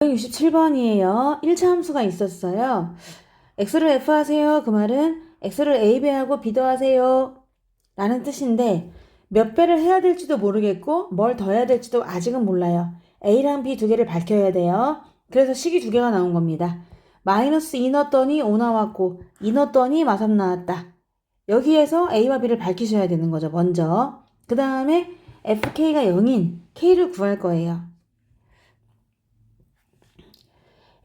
67번이에요. 1차 함수가 있었어요. x를 f 하세요. 그 말은 x를 a 배하고 b 더하세요. 라는 뜻인데 몇 배를 해야 될지도 모르겠고 뭘 더 해야 될지도 아직은 몰라요. a랑 b 두 개를 밝혀야 돼요. 그래서 식이 두 개가 나온 겁니다. 마이너스 2 넣었더니 5 나왔고 2 넣었더니 마삼 나왔다. 여기에서 a와 b를 밝히셔야 되는 거죠. 먼저. 그 다음에 fk가 0인 k를 구할 거예요.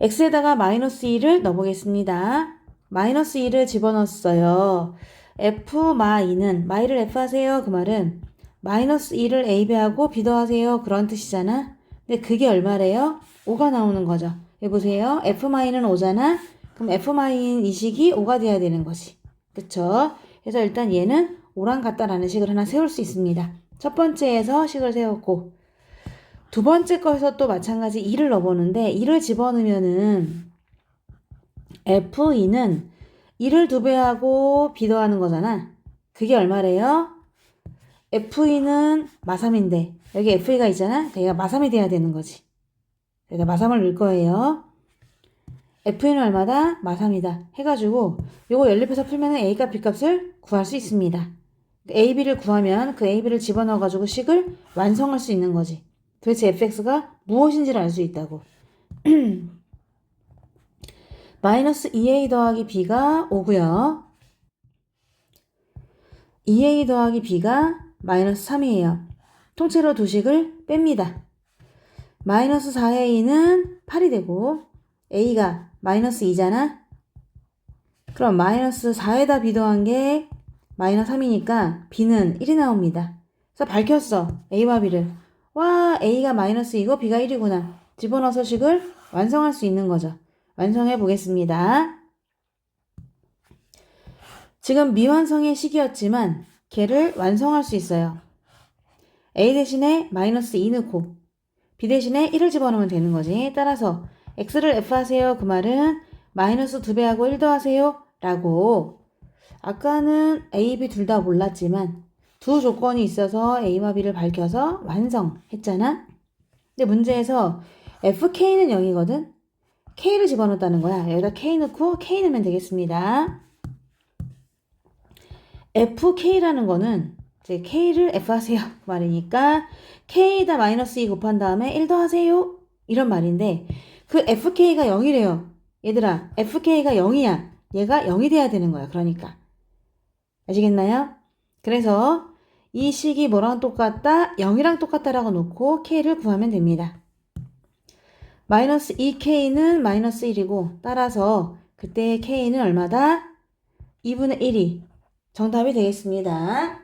X에다가 마이너스 2를 넣어보겠습니다. 마이너스 2를 집어넣었어요. f 마 2는 마이를 f 하세요. 그 말은 마이너스 2를 a 배하고 b 더하세요. 그런 뜻이잖아. 근데 그게 얼마래요? 5가 나오는 거죠. 여기 보세요. f 마이는 5잖아. 그럼 f 마이인 이 식이 5가 돼야 되는 거지. 그쵸? 그래서 일단 얘는 5랑 같다라는 식을 하나 세울 수 있습니다. 첫 번째에서 식을 세웠고 두 번째 거에서 또 마찬가지 2를 넣어보는데 2를 집어넣으면은 F2는 2를 두 배하고 b 더하는 거잖아. 그게 얼마래요? F2는 마삼인데 여기 F2가 있잖아. 얘가 마삼이 돼야 되는 거지. 여기다 마삼을 넣을 거예요. F는 얼마다? 마삼이다. 해가지고 요거 연립해서 풀면 A값 B값을 구할 수 있습니다. A, B를 구하면 그 A, B를 집어넣어가지고 식을 완성할 수 있는 거지. 도대체 fx가 무엇인지를 알 수 있다고. 마이너스 2a 더하기 b가 5고요. 2a 더하기 b가 마이너스 3이에요. 통째로 두 식을 뺍니다. 마이너스 4a는 8이 되고 a가 마이너스 2잖아. 그럼 마이너스 4에다 b 더한 게 마이너스 3이니까 b는 1이 나옵니다. 그래서 밝혔어. a와 b를. 와, A가 마이너스 2고 B가 1이구나. 집어넣어서 식을 완성할 수 있는 거죠. 완성해 보겠습니다. 지금 미완성의 식이었지만 걔를 완성할 수 있어요. A 대신에 마이너스 2 넣고 B 대신에 1을 집어넣으면 되는 거지. 따라서 X를 F 하세요. 그 말은 마이너스 2배하고 1 더하세요. 라고 아까는 A, B 둘 다 몰랐지만 두 조건이 있어서 A와 B를 밝혀서 완성했잖아. 근데 문제에서 FK는 0이거든. K를 집어넣었다는 거야. 여기다 K 넣고 K 넣으면 되겠습니다. FK라는 거는 이제 K를 F 하세요 그 말이니까 K에다 마이너스 2 곱한 다음에 1 더하세요 이런 말인데 그 FK가 0이래요. 얘들아 FK가 0이야. 얘가 0이 돼야 되는 거야. 그러니까 아시겠나요? 그래서 이 식이 뭐랑 똑같다? 0이랑 똑같다라고 놓고 k를 구하면 됩니다. 마이너스 2k는 마이너스 1이고 따라서 그때 k는 얼마다? 2분의 1이 정답이 되겠습니다.